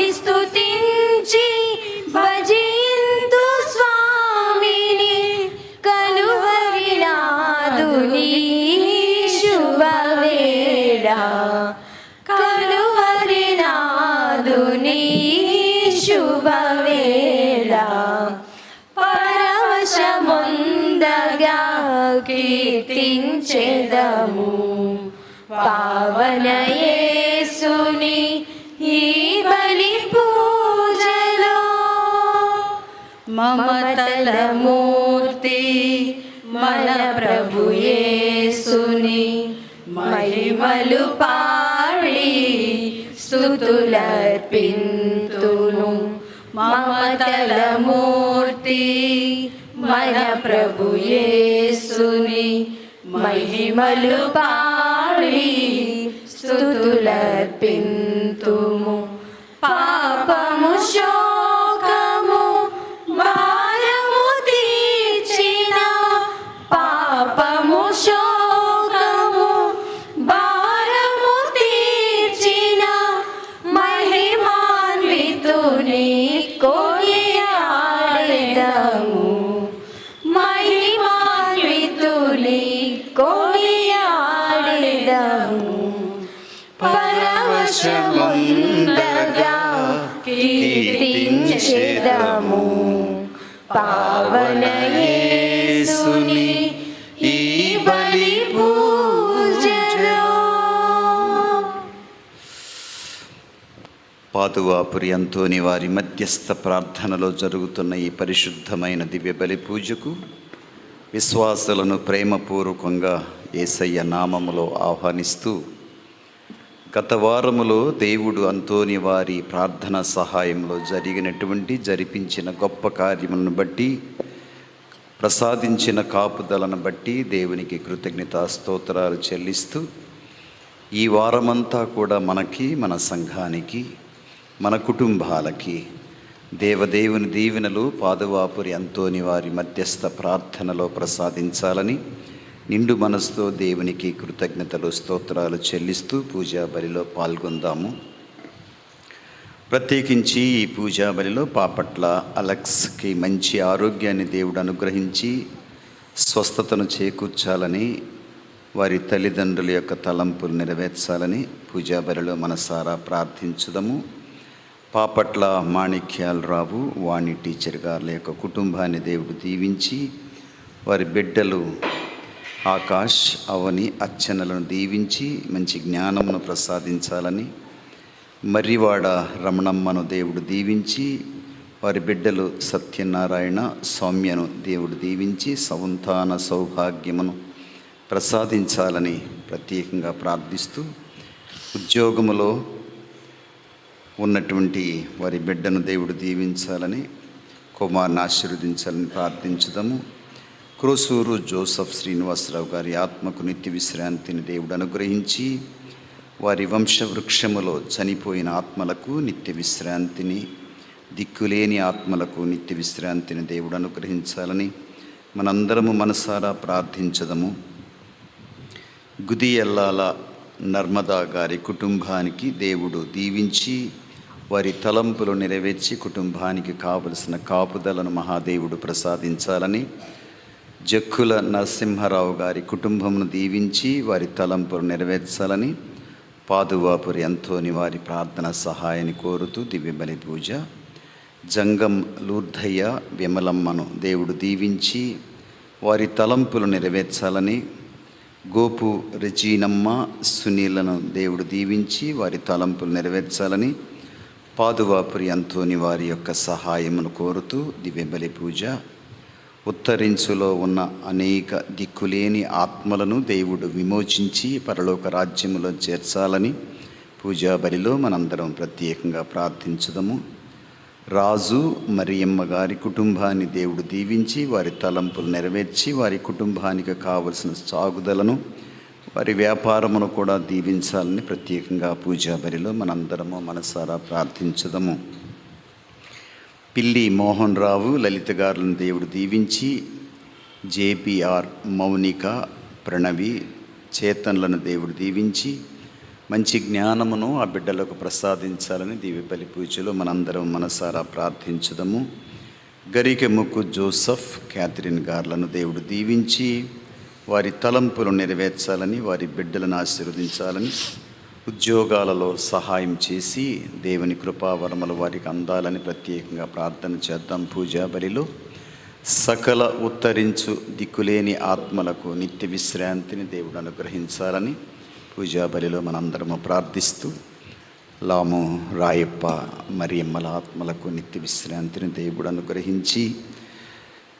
పాడి మమతల మూర్తి మన ప్రభుయేసుని మహిమలు పాడి స్థుతులర్పింతును. మమతల మూర్తి మన ప్రభుయేసుని మహిమలు పాడి స్థుతులర్పింతు పాదువాపురి అంతోని వారి మధ్యస్థ ప్రార్థనలో జరుగుతున్న ఈ పరిశుద్ధమైన దివ్య బలి పూజకు విశ్వాసులను ప్రేమపూర్వకంగా ఏసయ్య నామములో ఆహ్వానిస్తూ గత వారములో దేవుడు అంతోని వారి ప్రార్థన సహాయంలో జరిగినటువంటి జరిపించిన గొప్ప కార్యములను బట్టి ప్రసాదించిన కాపుదలను బట్టి దేవునికి కృతజ్ఞతా స్తోత్రాలు చెల్లిస్తూ ఈ వారమంతా కూడా మనకి మన సంఘానికి మన కుటుంబాలకి దేవదేవుని దీవెనలు పాదువాపురి అంతోని వారి మధ్యస్థ ప్రార్థనలో ప్రసాదించాలని నిండు మనసుతో దేవునికి కృతజ్ఞతలు స్తోత్రాలు చెల్లిస్తూ పూజా బలిలో పాల్గొందాము. ప్రత్యేకించి ఈ పూజా బలిలో పాపట్ల అలెక్స్కి మంచి ఆరోగ్యాన్ని దేవుడు అనుగ్రహించి స్వస్థతను చేకూర్చాలని వారి తల్లిదండ్రుల యొక్క తలంపులు నెరవేర్చాలని పూజా బలిలో మనసారా ప్రార్థించుదము. పాపట్ల మాణిక్యాలరావు వాణి టీచర్ గారుల యొక్క కుటుంబాన్ని దేవుడు దీవించి వారి బిడ్డలు ఆకాష్ అవని అర్చనలను దీవించి మంచి జ్ఞానమును ప్రసాదించాలని మర్రివాడ రమణమ్మను దేవుడు దీవించి వారి బిడ్డలు సత్యనారాయణ సౌమ్యను దేవుడు దీవించి సంతాన సౌభాగ్యమును ప్రసాదించాలని ప్రత్యేకంగా ప్రార్థిస్తూ ఉద్యోగములో ఉన్నటువంటి వారి బిడ్డను దేవుడు దీవించాలని కుమార్ని ఆశీర్వదించాలని ప్రార్థించుదాము. క్రోసూరు జోసఫ్ శ్రీనివాసరావు గారి ఆత్మకు నిత్య విశ్రాంతిని దేవుడు అనుగ్రహించి వారి వంశవృక్షములో చనిపోయిన ఆత్మలకు నిత్య విశ్రాంతిని దిక్కులేని ఆత్మలకు నిత్య విశ్రాంతిని దేవుడు అనుగ్రహించాలని మనందరము మనసారా ప్రార్థించదము. గుదియల్లాల నర్మదా గారి కుటుంబానికి దేవుడు దీవించి వారి తలంపులు నెరవేర్చి కుటుంబానికి కావలసిన కాపుదలను మహాదేవుడు ప్రసాదించాలని జక్కుల నరసింహారావు గారి కుటుంబమును దీవించి వారి తలంపులు నెరవేర్చాలని పాదువాపురి అంతోని వారి ప్రార్థన సహాయాన్ని కోరుతూ దివ్యబలి పూజ. జంగం లూర్ధయ్య విమలమ్మను దేవుడు దీవించి వారి తలంపులు నెరవేర్చాలని గోపు రజీనమ్మ సునీలను దేవుడు దీవించి వారి తలంపులు నెరవేర్చాలని పాదువాపురి అంతోని వారి యొక్క సహాయమును కోరుతూ దివ్యబలి పూజ. ఉత్తరించులో ఉన్న అనేక దిక్కులేని ఆత్మలను దేవుడు విమోచించి పరలోక రాజ్యములో చేర్చాలని పూజా బలిలో మనందరం ప్రత్యేకంగా ప్రార్థించుదము. రాజు మరియమ్మ గారి కుటుంబాన్ని దేవుడు దీవించి వారి తలంపులు నెరవేర్చి వారి కుటుంబానికి కావలసిన సాగుదలను వారి వ్యాపారమును కూడా దీవించాలని ప్రత్యేకంగా పూజా బరిలో మనందరము మనసారా ప్రార్థించదము. పిల్లి మోహన్ రావు లలిత గారులను దేవుడు దీవించి జేపీఆర్ మౌనిక ప్రణవి చేతన్లను దేవుడు దీవించి మంచి జ్ఞానమును ఆ బిడ్డలకు ప్రసాదించాలని దివ్య పూజలో మనందరం మనసారా ప్రార్థించదము. గరికె ముక్కు జోసఫ్ క్యాథరిన్ గార్లను దేవుడు దీవించి వారి తలంపులు నెరవేర్చాలని వారి బిడ్డలను ఆశీర్వదించాలని ఉద్యోగాలలో సహాయం చేసి దేవుని కృపావరములు వారికి అందాలని ప్రత్యేకంగా ప్రార్థన చేద్దాం పూజా బలిలో సకల ఉత్తరించు దిక్కులేని ఆత్మలకు నిత్య విశ్రాంతిని దేవుడు అనుగ్రహించాలని పూజా బలిలో మనందరము ప్రార్థిస్తూ లాము రాయప్ప మరియమ్మల ఆత్మలకు నిత్య విశ్రాంతిని దేవుడు అనుగ్రహించి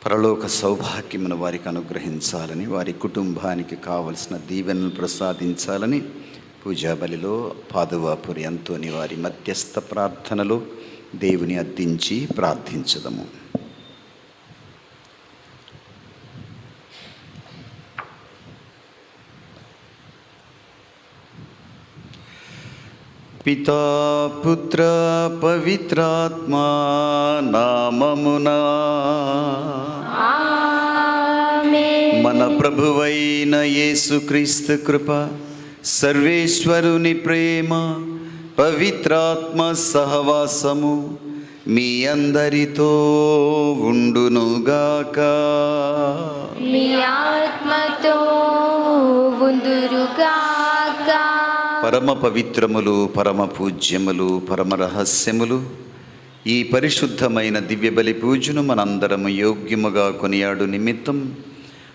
పరలోక సౌభాగ్యమును వారికి అనుగ్రహించాలని వారి కుటుంబానికి కావలసిన దీవెనలు ప్రసాదించాలని పూజాబలిలో పాదువాపురి అంతోని వారి మధ్యస్థ ప్రార్థనలో దేవుని అద్దించి ప్రార్థించదము. పితా పుత్ర పవిత్రాత్మా నామమునా. మన ప్రభువైన యేసుక్రీస్తు కృప సర్వేశ్వరుని ప్రేమ పవిత్రాత్మ సహవాసము మీ అందరితో ఉండునుగాక. మీ ఆత్మతో ఉందురుగాక పరమ పవిత్రములు పరమ పూజ్యములు పరమ రహస్యములు. ఈ పరిశుద్ధమైన దివ్య బలి పూజను మనందరము యోగ్యముగా కొనియాడు నిమిత్తం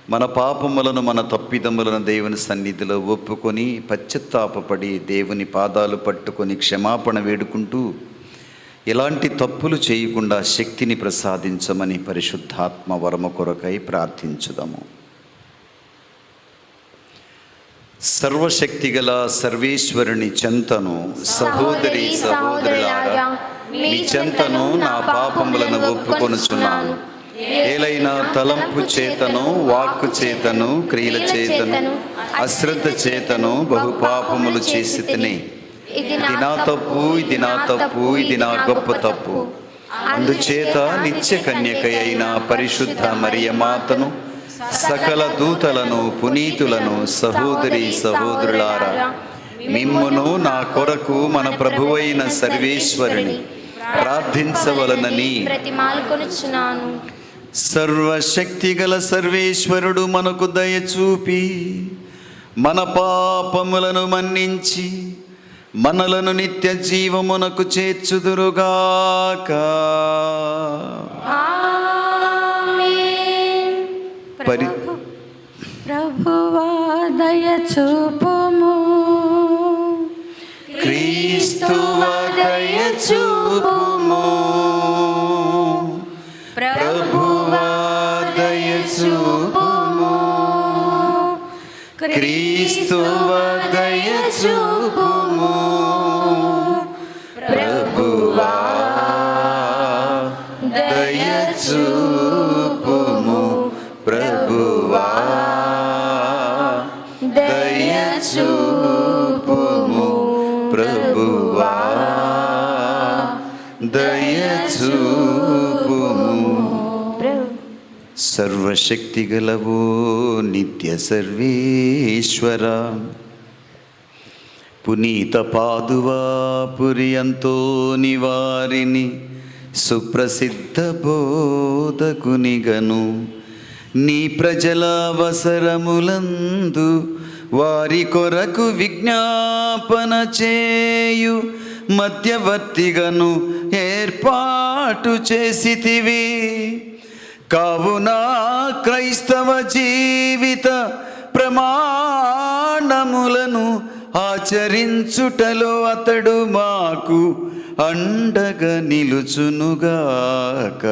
మన పాపములను మన తప్పిదములను దేవుని సన్నిధిలో ఒప్పుకొని పశ్చత్తాపపడి దేవుని పాదాలు పట్టుకొని క్షమాపణ వేడుకుంటూ ఎలాంటి తప్పులు చేయకుండా శక్తిని ప్రసాదించమని పరిశుద్ధాత్మ వరము కొరకై ప్రార్థించుదాము. సర్వశక్తిగల సర్వేశ్వరుని చెంతను సహోదరి సహోదరులారా మీ చెంతను నా పాపములను ఒప్పుకొనుచున్నాను. ఏలైనా తలంపు చేతను వాక్కు చేతను క్రియల చేతను అశ్రద్ధ చేతను బహు పాపములు చేసి తిని. ఇది నా తప్పు ఇది నా తప్పు ఇది నా గొప్ప తప్పు. అందుచేత నిత్య కన్యక అయిన పరిశుద్ధ మరియ మాతను సకల దూతలను పునీతులను సహోదరి సహోదరులారా మిమ్మును నా కొరకు మన ప్రభువైన సర్వేశ్వరుని ప్రార్థించవలనని ప్రతిమాలుకొనుచున్నాను. సర్వశక్తిగల సర్వేశ్వరుడు మనకు దయ చూపి మన పాపములను మన్నించి మనలను నిత్య జీవమునకు చేర్చుదురుగాక. పరి ప్రభువా దయ చూపుము క్రీస్తువ దయ చూపుము ప్రభువా దయ చూపుము క్రీస్తువ దయ చూపుము సర్వశక్తిగలవో నిత్య సర్వేశ్వర పునీత పాదువా పురియంతో నివారిని సుప్రసిద్ధ బోధకునిగను నీ ప్రజల అవసరములందు వారి కొరకు విజ్ఞాపన చేయు మధ్యవర్తిగను ఏర్పాటు చేసితివి కావున క్రైస్తవ జీవిత ప్రమాణములను ఆచరించుటలో అతడు మాకు అండగా నిలుచునుగాక.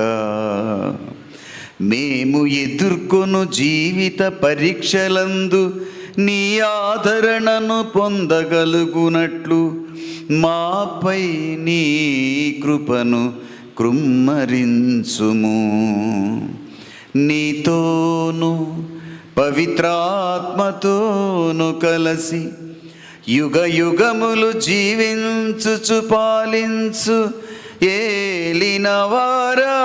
మేము ఎదుర్కొను జీవిత పరీక్షలందు నీ ఆదరణను పొందగలుగునట్లు మాపై నీ కృపను కృమ్మరించుము. నీతోను పవిత్రాత్మతోను కలసి యుగ యుగములు జీవించుచు పాలించు ఏలినవారా.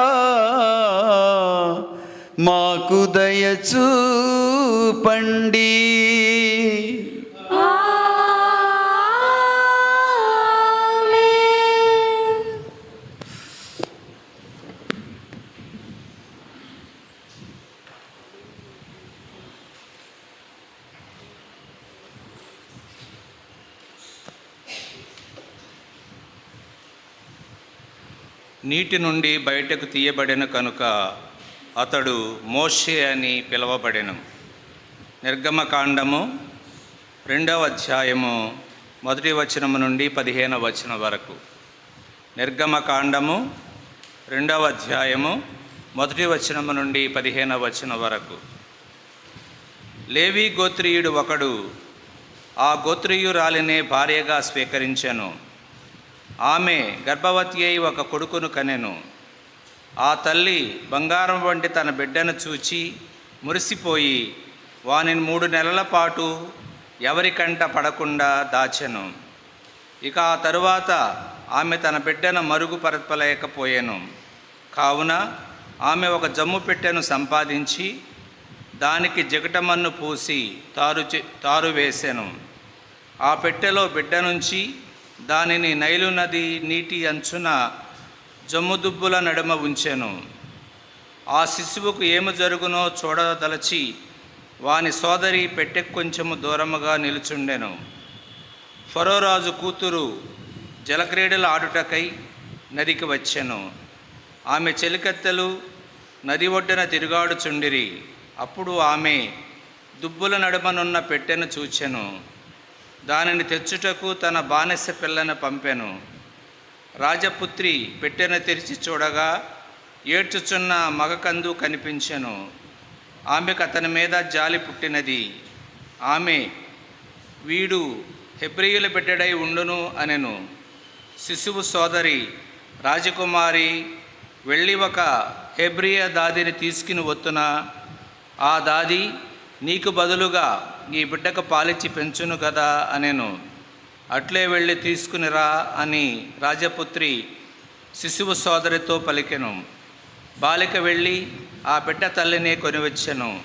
మాకు దయచూపండి. నీటి నుండి బయటకు తీయబడిన కనుక అతడు మోషే అని పిలువబడెను. నిర్గమకాండము రెండవ అధ్యాయము మొదటి వచనము నుండి పదిహేనవ వచనం వరకు. నిర్గమకాండము రెండవ అధ్యాయము మొదటి వచనము నుండి పదిహేనవ వచనం వరకు. లేవి గోత్రీయుడు ఒకడు ఆ గోత్రీయురాలినే భార్యగా స్వీకరించాను. ఆమె గర్భవతి అయి ఒక కొడుకును కనెను. ఆ తల్లి బంగారం వంటి తన బిడ్డను చూచి మురిసిపోయి వానిని మూడు నెలల పాటు ఎవరికంట పడకుండా దాచెను. ఇక ఆ తరువాత ఆమె తన బిడ్డను మరుగుపరపలేకపోయాను కావున ఆమె ఒక జమ్ము పెట్టెను సంపాదించి దానికి జగటమన్ను పూసి తారు తారు వేసాను. ఆ పెట్టెలో బిడ్డ నుంచి దానిని నైలు నది నీటి అంచున జమ్ముదుబ్బుల నడుమ ఉంచెను. ఆ శిశువుకు ఏమి జరుగునో చూడదలచి వాని సోదరి పెట్టె కొంచెము దూరముగా నిలుచుండెను. ఫరోరాజు కూతురు జలక్రీడలు ఆడుటకై నదికి వచ్చెను. ఆమె చెలికత్తెలు నది ఒడ్డున తిరుగాడుచుండిరి. అప్పుడు ఆమె దుబ్బుల నడుమనున్న పెట్టెను చూచెను. దానిని తెచ్చుటకు తన బానిస పిల్లను పంపెను. రాజపుత్రి పెట్టెను తెరిచి చూడగా ఏడ్చుచున్న మగకందు కనిపించెను. ఆమెకు అతని మీద జాలి పుట్టినది. ఆమె వీడు హెబ్రియుల బిడ్డడై ఉండును అనెను. శిశువు సోదరి రాజకుమారి వెళ్ళి ఒక హెబ్రియ దాదిని తీసుకుని వత్తున. ఆ దాది నీకు బదులుగా ఈ బిడ్డకు పాలిచ్చి పెంచును కదా అనేను. అట్లే వెళ్ళి తీసుకునిరా అని రాజపుత్రి శిశువు సోదరితో పలికెను. బాలిక వెళ్ళి ఆ బిడ్డ తల్లినే కొనివచ్చెను.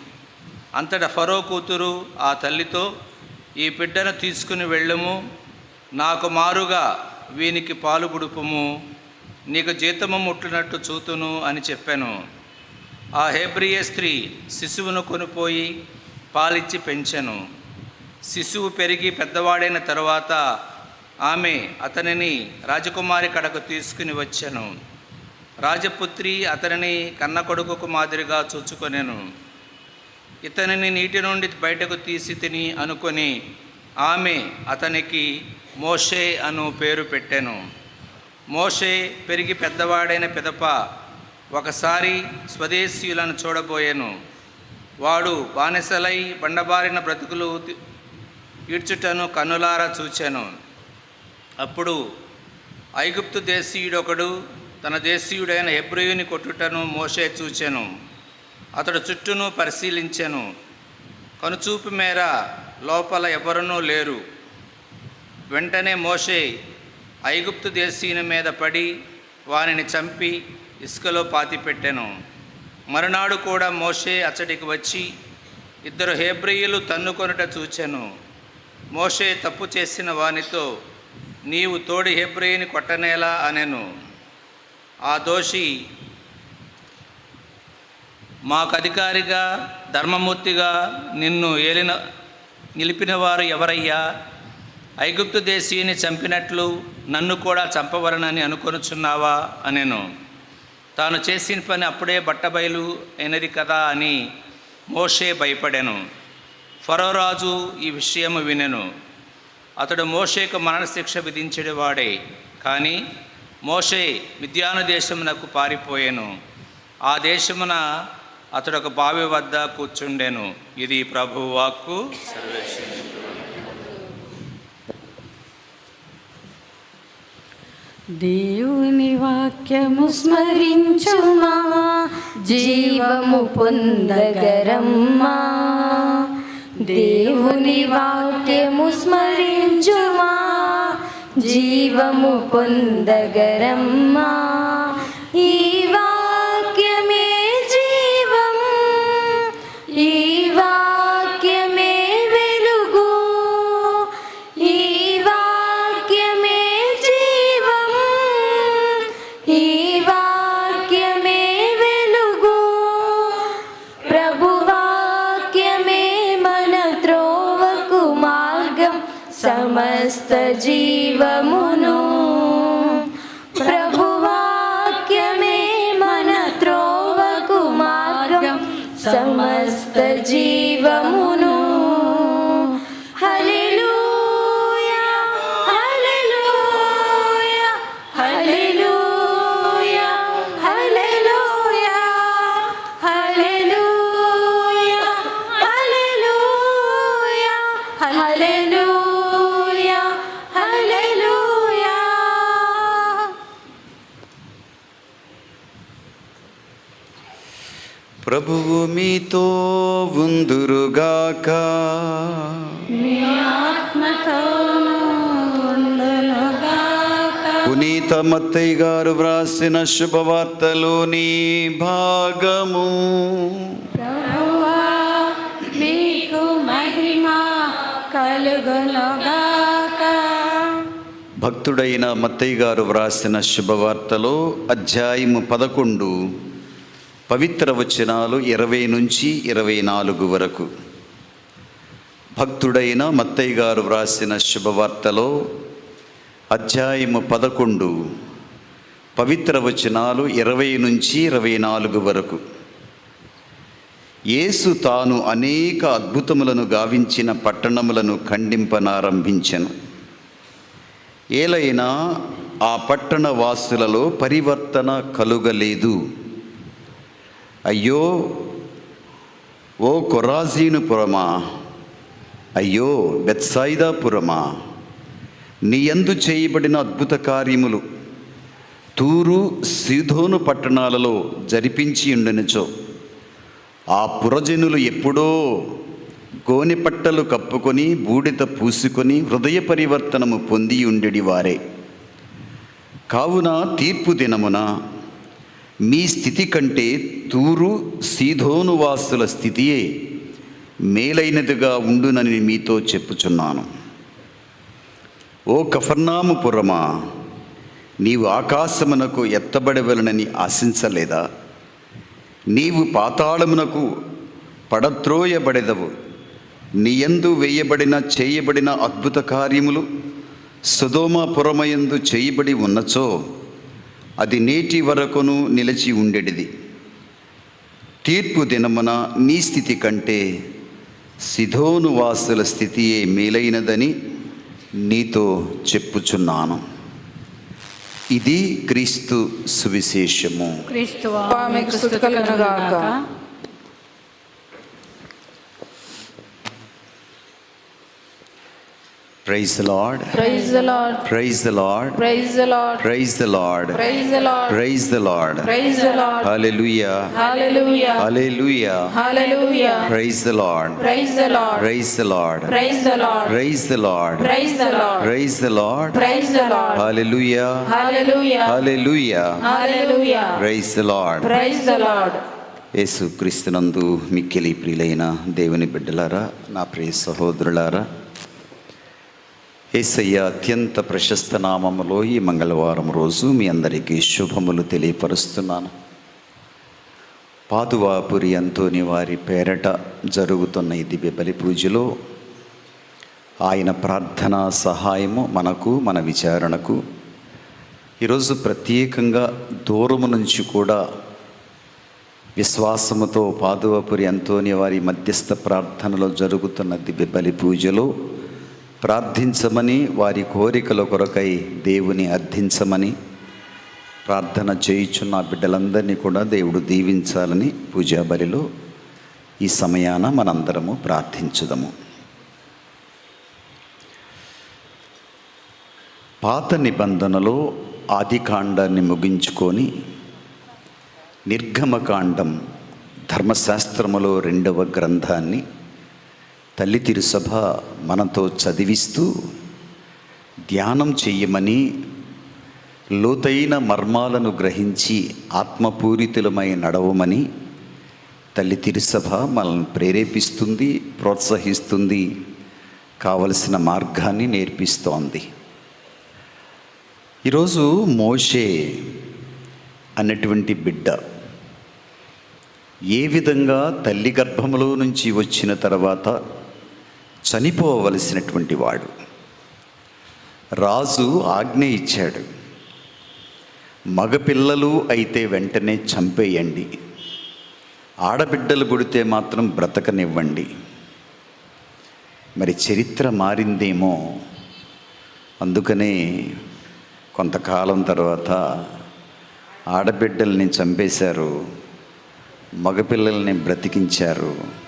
అంతట ఫరో కూతురు ఆ తల్లితో ఈ బిడ్డను తీసుకుని వెళ్ళుము. నాకు మారుగా వీనికి పాలు గుడుపుము నీకు జీతము ముట్టినట్టు చూతును అని చెప్పాను. ఆ హేబ్రియ స్త్రీ శిశువును కొనిపోయి పాలిచ్చి పెంచెను. శిశువు పెరిగి పెద్దవాడైన తరువాత ఆమె అతనిని రాజకుమారి కడకు తీసుకుని వచ్చెను. రాజపుత్రి అతనిని కన్న కొడుకుకు మాదిరిగా చూచుకొనెను. ఇతనిని నీటి నుండి బయటకు తీసి తిని అనుకొని ఆమె అతనికి మోషే అను పేరు పెట్టెను. మోషే పెరిగి పెద్దవాడైన పిదప ఒకసారి స్వదేశీయులను చూడబోయాను. వాడు బానిసలై బండబారిన బ్రతుకులు ఈడ్చుటను కన్నులారా చూచాను. అప్పుడు ఐగుప్తు దేశీయుడొకడు తన దేశీయుడైన హెబ్రియుని కొట్టుటను మోషే చూచెను. అతడు చుట్టూను పరిశీలించెను. కనుచూపు మేర లోపల ఎవరనూ లేరు. వెంటనే మోషే ఐగుప్తు దేశీయుని మీద పడి వానిని చంపి ఇసుకలో పాతిపెట్టెను. మరునాడు కూడా మోషే అచ్చడికి వచ్చి ఇద్దరు హేబ్రియులు తన్నుకొనుట చూచెను. మోషే తప్పు చేసిన వానితో నీవు తోడి హెబ్రియుని కొట్టనేలా అనెను. ఆ దోషి మాకు అధికారిగా ధర్మమూర్తిగా నిన్ను ఏలిన నిలిపినవారు ఎవరయ్యా? ఐగుప్తు దేశీయుని చంపినట్లు నన్ను కూడా చంపవరనని అనుకొనుచున్నావా? అనెను. తాను చేసిన పని అప్పుడే బట్టబయలు అయినది కదా అని మోషే భయపడెను. ఫరోరాజు ఈ విషయము వినెను. అతడు మోషేకు మరణశిక్ష విధించేవాడే కానీ మోషే మిద్యాను దేశమునకు పారిపోయాను. ఆ దేశమున అతడు ఒక బావి వద్ద కూర్చుండెను. ఇది ప్రభువాక్కు వాక్కు. దేవుని వాక్యము స్మరించుమా? జీవము పొందగరమ్మా? దేవుని వాక్యము స్మరించుమా? జీవము పొందగరమ్మా? ఈ వా ప్రభువు మీతో ఉందురుగాక. పునీత మత్తయ్య గారు వ్రాసిన శుభవార్తలోని భాగము. భక్తుడైన మత్తయ్య గారు వ్రాసిన శుభవార్తలో అధ్యాయము పదకొండు. పవిత్ర వచనాలు ఇరవై నుంచి ఇరవై నాలుగు వరకు. భక్తుడైన మత్తయ్య గారు వ్రాసిన శుభవార్తలో అధ్యాయము పదకొండు పవిత్ర వచనాలు ఇరవై నుంచి ఇరవై నాలుగు వరకు. యేసు తాను అనేక అద్భుతములను గావించిన పట్టణములను ఖండింపనారంభించెను. ఏలైనా ఆ పట్టణ వాసులలో పరివర్తన కలుగలేదు. అయ్యో ఓ కొరాజీనుపురమా అయ్యో బెత్సాయిదాపురమా నీయందు చేయబడిన అద్భుత కార్యములు తూరు సీధోను పట్టణాలలో జరిపించి ఉండనిచో. ఆ పురజనులు ఎప్పుడో గోనెపట్టలు కప్పుకొని బూడిద పూసుకొని హృదయ పరివర్తనము పొంది ఉండెడి వారే కావున తీర్పు దినమున మీ స్థితి కంటే తూరు సీధోనువాసుల స్థితియే మేలైనదిగా ఉండునని మీతో చెప్పుచున్నాను. ఓ కఫర్నాము పురమా నీవు ఆకాశమునకు ఎత్తబడవలనని ఆశించలేదా? నీవు పాతాళమునకు పడత్రోయబడెదవు నీయందు వేయబడిన చేయబడిన అద్భుత కార్యములు సుధోమాపురమయందు చేయబడి ఉన్నచో అది నేటి వరకును నిలిచి ఉండేటిది. తీర్పు దినమున నీ స్థితి కంటే సిధోను వాసుల స్థితియే మేలైనదని నీతో చెప్పుచున్నాను. ఇది క్రీస్తు సువిశేషము. క్రీస్తు మీకు స్తుతి కలుగునుగాక. Praise lord praise the lord praise the lord praise the lord praise the lord praise the lord praise the lord praise the lord hallelujah hallelujah hallelujah hallelujah praise the lord praise the lord praise the lord praise the lord praise the lord praise the lord praise the lord praise the lord hallelujah hallelujah hallelujah hallelujah praise the lord praise the lord యేసు క్రీస్తునందు మిక్కిలి ప్రియులైన దేవుని బిడ్డలారా నా ప్రియ సహోదరులారా ఏసయ్య అత్యంత ప్రశస్త నామములో ఈ మంగళవారం రోజు మీ అందరికీ శుభములు తెలియపరుస్తున్నాను. పాదువాపురి అంతోని వారి పేరట జరుగుతున్న ఈ దివ్య బలి పూజలో ఆయన ప్రార్థనా సహాయము మనకు మన విచారణకు ఈరోజు ప్రత్యేకంగా దూరము నుంచి కూడా విశ్వాసముతో పాదువాపురి అంతోని వారి మధ్యస్థ ప్రార్థనలో జరుగుతున్న దివ్య బలి పూజలో ప్రార్థించమని వారి కోరికల కొరకై దేవుని అర్థించమని ప్రార్థన చేయుచున్న బిడ్డలందరినీ కూడా దేవుడు దీవించాలని పూజాబలిలో ఈ సమయాన మనందరము ప్రార్థించుదము. పాత నిబంధనలో ఆదికాండాన్ని ముగించుకొని నిర్గమకాండం ధర్మశాస్త్రములో రెండవ గ్రంథాన్ని తల్లి తిరుసభ మనతో చదివిస్తూ ధ్యానం చెయ్యమని లోతైన మర్మాలను గ్రహించి ఆత్మపూరితులమై నడవమని తల్లి తిరుసభ మనల్ని ప్రేరేపిస్తుంది ప్రోత్సహిస్తుంది కావలసిన మార్గాన్ని నేర్పిస్తోంది. ఈరోజు మోషే అన్నటువంటి బిడ్డ ఏ విధంగా తల్లి గర్భములో నుంచి వచ్చిన తర్వాత చనిపోవలసినటువంటి వాడు. రాజు ఆజ్ఞ ఇచ్చాడు. మగపిల్లలు అయితే వెంటనే చంపేయండి. ఆడబిడ్డలు పుడితే మాత్రం బ్రతకనివ్వండి. మరి చరిత్ర మారిందేమో. అందుకనే కొంతకాలం తర్వాత ఆడబిడ్డల్ని చంపేశారు మగపిల్లల్ని బ్రతికించారు.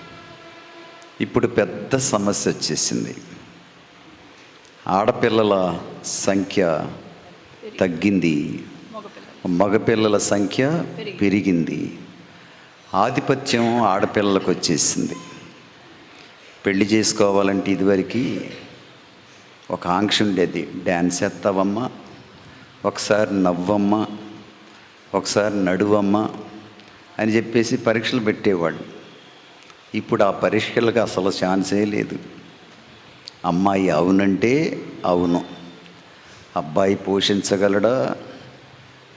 ఇప్పుడు పెద్ద సమస్య వచ్చేసింది. ఆడపిల్లల సంఖ్య తగ్గింది. మగపిల్లల సంఖ్య పెరిగింది. ఆధిపత్యం ఆడపిల్లలకు వచ్చేసింది. పెళ్ళి చేసుకోవాలంటే ఇదివరకు ఒక ఆంక్ష ఉండేది. డ్యాన్స్ ఎత్తావమ్మా ఒకసారి నవ్వమ్మ ఒకసారి నడువమ్మా అని చెప్పేసి పరీక్షలు పెట్టేవాళ్ళు. ఇప్పుడు ఆ పరీక్షలకు అసలు ఛాన్సే లేదు. అమ్మాయి అవునంటే అవును. అబ్బాయి పోషించగలడా?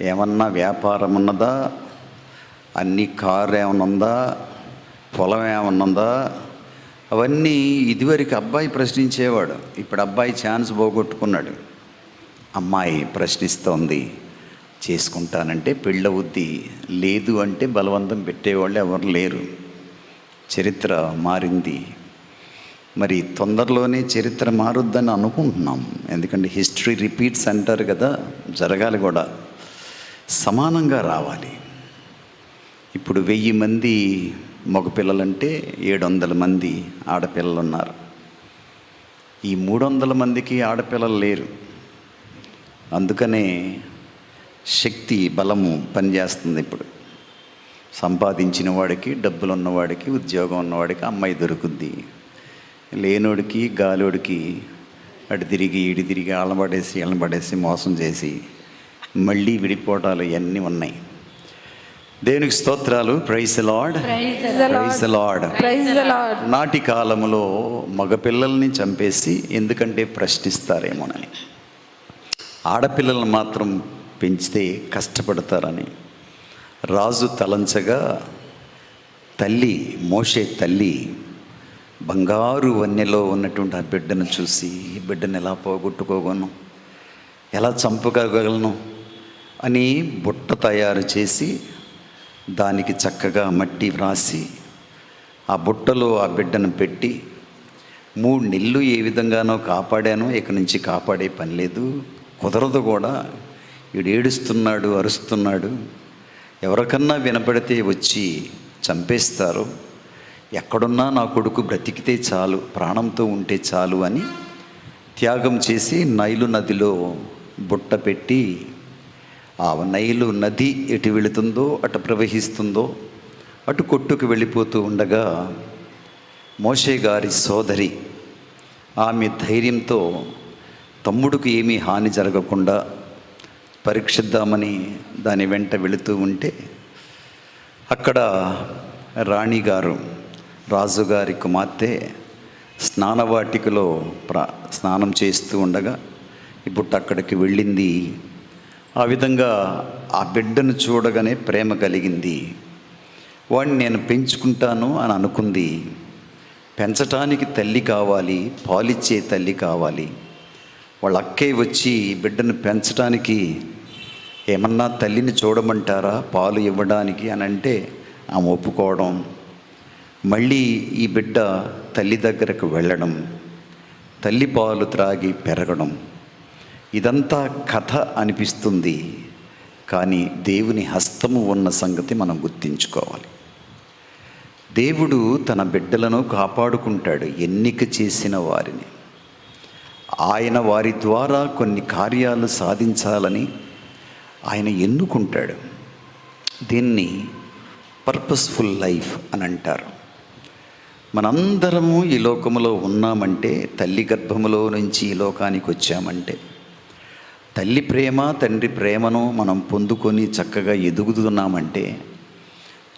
ఏమన్నా వ్యాపారం ఉన్నదా? అన్ని కారు ఏమన్నా ఉందా పొలం ఏమన్నా ఉందా అవన్నీ ఇదివరకు అబ్బాయి ప్రశ్నించేవాడు. ఇప్పుడు అబ్బాయి ఛాన్స్ పోగొట్టుకున్నాడు. అమ్మాయి ప్రశ్నిస్తోంది చేసుకుంటానంటే పెళ్ళవుద్ది లేదు అంటే బలవంతం పెట్టేవాళ్ళు ఎవరు లేరు. చరిత్ర మారింది. మరి తొందరలోనే చరిత్ర మారుద్దని అనుకుంటున్నాం. ఎందుకంటే హిస్టరీ రిపీట్స్ అంటారు కదా జరగాలి కూడా. సమానంగా రావాలి. ఇప్పుడు వెయ్యి మంది మగపిల్లలంటే ఏడు వందల మంది ఆడపిల్లలు ఉన్నారు ఈ మూడు వందల మందికి ఆడపిల్లలు లేరు. అందుకనే శక్తి బలము పనిచేస్తుంది ఇప్పుడు. సంపాదించిన వాడికి డబ్బులు ఉన్నవాడికి ఉద్యోగం ఉన్నవాడికి అమ్మాయి దొరుకుద్ది. లేనోడికి గాలోడికి అటు తిరిగి ఇటు తిరిగి ఆళ్ళబడేసి ఎళ్ళబడేసి మోసం చేసి మళ్ళీ విడిపోవటాలు ఇవన్నీ ఉన్నాయి. దేవునికి స్తోత్రాలు? ప్రైస్ లార్డ్ ప్రైజ్ లార్డ్ నాటి కాలంలో మగపిల్లల్ని చంపేసి ఎందుకంటే ప్రశ్నిస్తారేమోనని. ఆడపిల్లలను మాత్రం పెంచితే కష్టపడతారని. రాజు తలంచగా తల్లి మోషే తల్లి బంగారు వన్నెలో ఉన్నటువంటి ఆ బిడ్డను చూసి ఈ బిడ్డను ఎలా పోగొట్టుకోగలను? ఎలా చంపుకోగలను అని బుట్ట తయారు చేసి దానికి చక్కగా మట్టి వ్రాసి ఆ బుట్టలో ఆ బిడ్డను పెట్టి మూడు నెలలు ఏ విధంగానో కాపాడానో ఇక నుంచి కాపాడే పని లేదు కుదరదు కూడా. వీడు ఏడుస్తున్నాడు అరుస్తున్నాడు ఎవరికన్నా వినపడితే వచ్చి చంపేస్తారు. ఎక్కడున్నా నా కొడుకు బ్రతికితే చాలు ప్రాణంతో ఉంటే చాలు అని త్యాగం చేసి నైలు నదిలో బుట్ట పెట్టి ఆ నైలు నది ఎటు వెళుతుందో అటు ప్రవహిస్తుందో అటు కొట్టుకు వెళ్ళిపోతూ ఉండగా మోషే గారి సోదరి ఆమె ధైర్యంతో తమ్ముడికి ఏమీ హాని జరగకుండా పరీక్షిద్దామని దాని వెంట వెళుతూ ఉంటే అక్కడ రాణిగారు రాజుగారి కుమార్తె స్నానవాటికలో ప్రా స్నానం చేస్తూ ఉండగా ఇప్పుడు అక్కడికి వెళ్ళింది. ఆ విధంగా ఆ బిడ్డను చూడగానే ప్రేమ కలిగింది. వాడిని నేను పెంచుకుంటాను అని అనుకుంది. పెంచటానికి తల్లి కావాలి పాలిచ్చే తల్లి కావాలి. వాళ్ళ అక్కే వచ్చి ఈ బిడ్డను పెంచడానికి ఏమన్నా తల్లిని చూడమంటారా? పాలు ఇవ్వడానికి అని అంటే ఆమె ఒప్పుకోవడం మళ్ళీ ఈ బిడ్డ తల్లి దగ్గరకు వెళ్ళడం తల్లి పాలు త్రాగి పెరగడం ఇదంతా కథ అనిపిస్తుంది. కానీ దేవుని హస్తము ఉన్న సంగతి మనం గుర్తించుకోవాలి. దేవుడు తన బిడ్డలను కాపాడుకుంటాడు ఎన్నిక చేసిన వారిని. ఆయన వారి ద్వారా కొన్ని కార్యాలు సాధించాలని ఆయన ఎన్నుకుంటాడు. దీన్ని పర్పస్ఫుల్ లైఫ్ అని అంటారు. మనందరము ఈ లోకములో ఉన్నామంటే తల్లి గర్భములో నుంచి ఈ లోకానికి వచ్చామంటే తల్లి ప్రేమ తండ్రి ప్రేమను మనం పొందుకొని చక్కగా ఎదుగుతున్నామంటే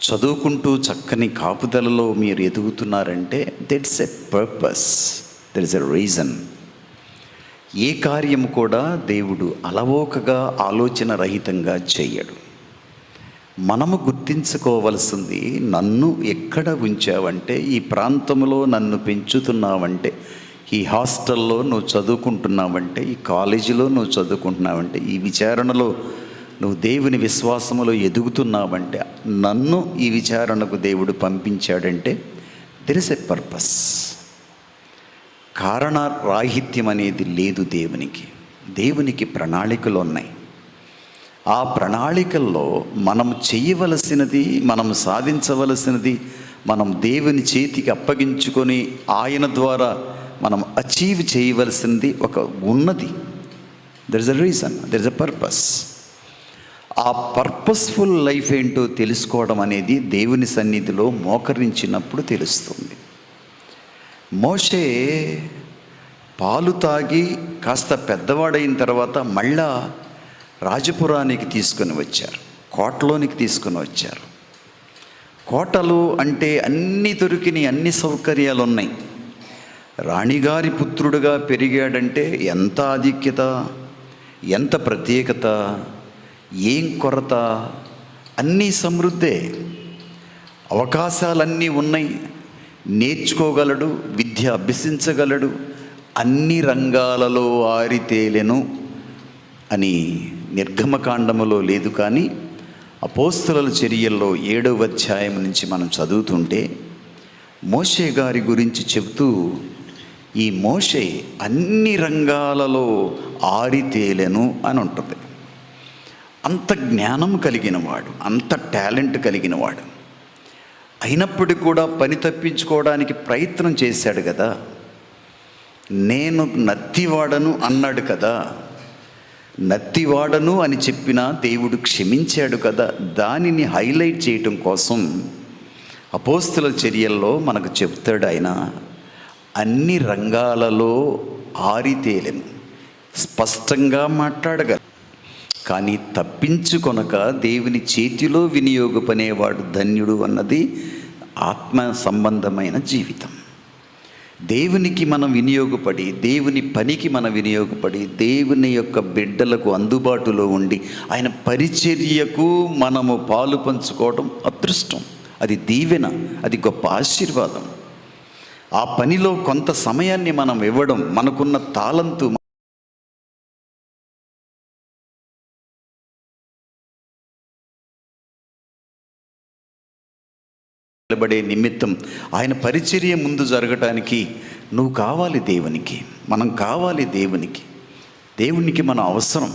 చదువుకుంటూ చక్కని కాపుదలలో మీరు ఎదుగుతున్నారంటే that's a purpose that is a reason ఏ కార్యం కూడా దేవుడు అలవోకగా ఆలోచన రహితంగా చేయడు. మనము గుర్తించుకోవలసింది నన్ను ఎక్కడ ఉంచావంటే ఈ ప్రాంతంలో నన్ను పెంచుతున్నావంటే ఈ హాస్టల్లో నువ్వు చదువుకుంటున్నావంటే ఈ కాలేజీలో నువ్వు చదువుకుంటున్నావంటే ఈ విచారణలో నువ్వు దేవుని విశ్వాసములో ఎదుగుతున్నావంటే నన్ను ఈ విచారణకు దేవుడు పంపించాడంటే దెర్ ఇస్ ఎ పర్పస్ కారణ రాహిత్యం అనేది లేదు దేవునికి. దేవునికి ప్రణాళికలు ఉన్నాయి ఆ ప్రణాళికల్లో మనం చేయవలసినది మనం సాధించవలసినది మనం దేవుని చేతికి అప్పగించుకొని ఆయన ద్వారా మనం అచీవ్ చేయవలసింది ఒక ఉన్నది. There is a reason there is a purpose ఆ పర్పస్ఫుల్ లైఫ్ ఏంటో తెలుసుకోవడం అనేది దేవుని సన్నిధిలో మోకరించినప్పుడు తెలుస్తుంది. మోషే పాలు తాగి కాస్త పెద్దవాడైన తర్వాత మళ్ళా రాజపురానికి తీసుకొని వచ్చారు. కోటలోనికి తీసుకొని వచ్చారు. కోటలు అంటే అన్ని దొరికినాయి అన్ని సౌకర్యాలు ఉన్నాయి రాణిగారి పుత్రుడుగా పెరిగాడంటే ఎంత ఆధిక్యత ఎంత ప్రత్యేకత ఏం కొరత అన్నీ సమృద్ధే. అవకాశాలన్నీ ఉన్నాయి. నేర్చుకోగలడు విద్య అభ్యసించగలడు అన్ని రంగాలలో ఆరితేలెను అని నిర్గమకాండములో లేదు కానీ అపోస్తుల చర్యల్లో ఏడవ అధ్యాయం నుంచి మనం చదువుతుంటే మోషే గారి గురించి చెబుతూ ఈ మోషే అన్ని రంగాలలో ఆరితేలెను అని ఉంటుంది. అంత జ్ఞానం కలిగినవాడు అంత టాలెంట్ కలిగినవాడు. అయినప్పటికీ కూడా పని తప్పించుకోవడానికి ప్రయత్నం చేశాడు కదా. నేను నత్తివాడను అన్నాడు కదా. నత్తివాడను అని చెప్పిన దేవుడు క్షమించాడు కదా. దానిని హైలైట్ చేయటం కోసం అపోస్తుల చర్యల్లో మనకు చెప్తాడు ఆయన అన్ని రంగాలలో ఆరితేలెను. స్పష్టంగా మాట్లాడగలరు కానీ తప్పించుకొనక దేవుని చేతిలో వినియోగపనేవాడు ధన్యుడు అన్నది ఆత్మ సంబంధమైన జీవితం. దేవునికి మనం వినియోగపడి దేవుని పనికి మనం వినియోగపడి దేవుని యొక్క బిడ్డలకు అందుబాటులో ఉండి ఆయన పరిచర్యకు మనము పాలు పంచుకోవడం అదృష్టం. అది దీవెన అది గొప్ప ఆశీర్వాదం. ఆ పనిలో కొంత సమయాన్ని మనం ఇవ్వడం మనకున్న తాళంతు నిలబడే నిమిత్తం ఆయన పరిచర్య ముందు జరగటానికి నువ్వు కావాలి దేవునికి మనం కావాలి దేవునికి. దేవునికి మన అవసరం.